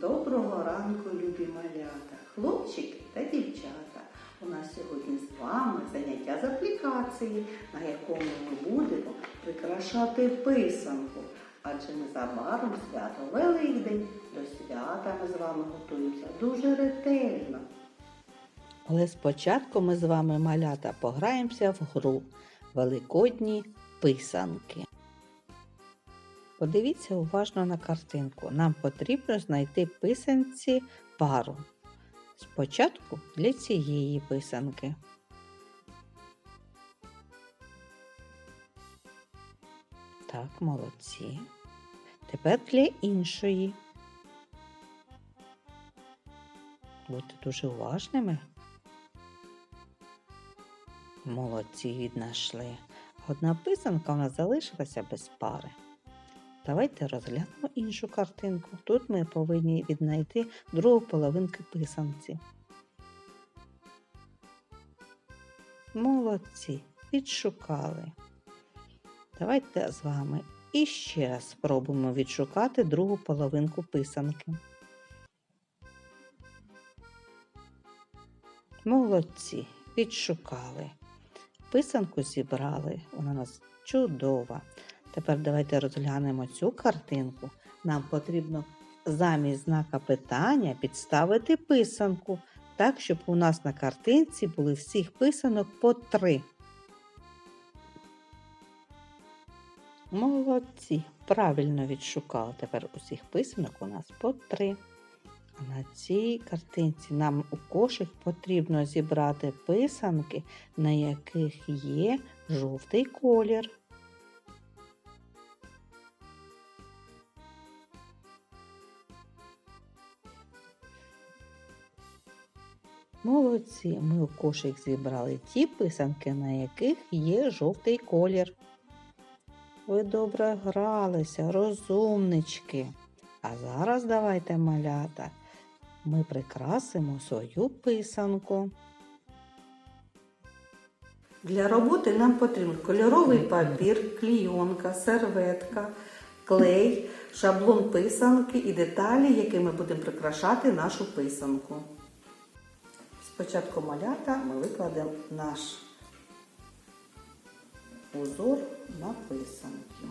Доброго ранку, любі малята, хлопчики та дівчата. У нас сьогодні з вами заняття з аплікації, на якому ми будемо прикрашати писанку. Адже незабаром свято Великдень. До свята ми з вами готуємося дуже ретельно. Але спочатку ми з вами малята пограємося в гру Великодні писанки. Подивіться уважно на картинку. Нам потрібно знайти писанці пару. Спочатку для цієї писанки. Так, молодці. Тепер для іншої. Будьте дуже уважними. Молодці віднайшли. Одна писанка у нас залишилася без пари. Давайте розглянемо іншу картинку. Тут ми повинні віднайти другу половинку писанці. Молодці, відшукали. Давайте з вами іще раз спробуємо відшукати другу половинку писанки. Молодці, відшукали. Писанку зібрали, вона у нас чудова. Тепер давайте розглянемо цю картинку. Нам потрібно замість знака питання підставити писанку, так, щоб у нас на картинці були всіх писанок по три. Молодці, правильно відшукали. Тепер усіх писанок у нас по три. А на цій картинці нам у кошик потрібно зібрати писанки, на яких є жовтий колір. Молодці, ми у кошик зібрали ті писанки, на яких є жовтий колір. Ви добре гралися, розумнички. А зараз давайте малята. Ми прикрасимо свою писанку. Для роботи нам потрібен кольоровий папір, клійонка, серветка, клей, шаблон писанки і деталі, якими будемо прикрашати нашу писанку. Спочатку малята ми викладемо наш узор на писанки.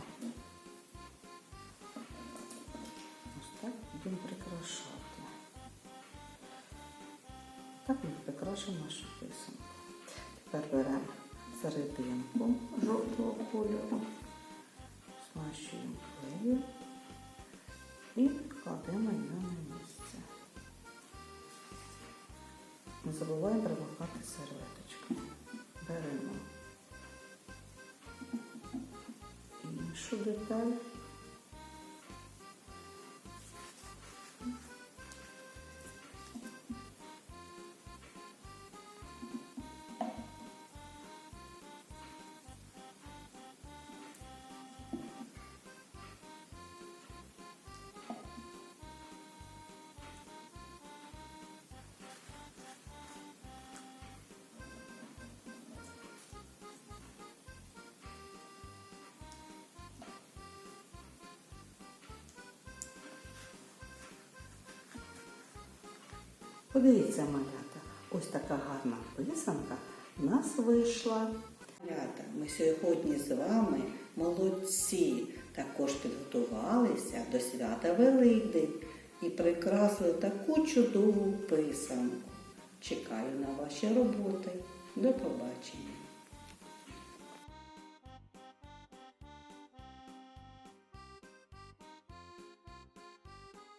Ось так будемо прикрашати. Так ми прикрашимо нашу писанку. Тепер беремо серединку жовтого кольору, змащуємо клеєм і кладемо її на місце. Забуваємо примахати серветочку. Беремо іншу деталь. Подивіться, малята, ось така гарна писанка в нас вийшла. Малята, ми сьогодні з вами молодці, також підготувалися до свята Великдень і прикрасили таку чудову писанку. Чекаю на ваші роботи. До побачення!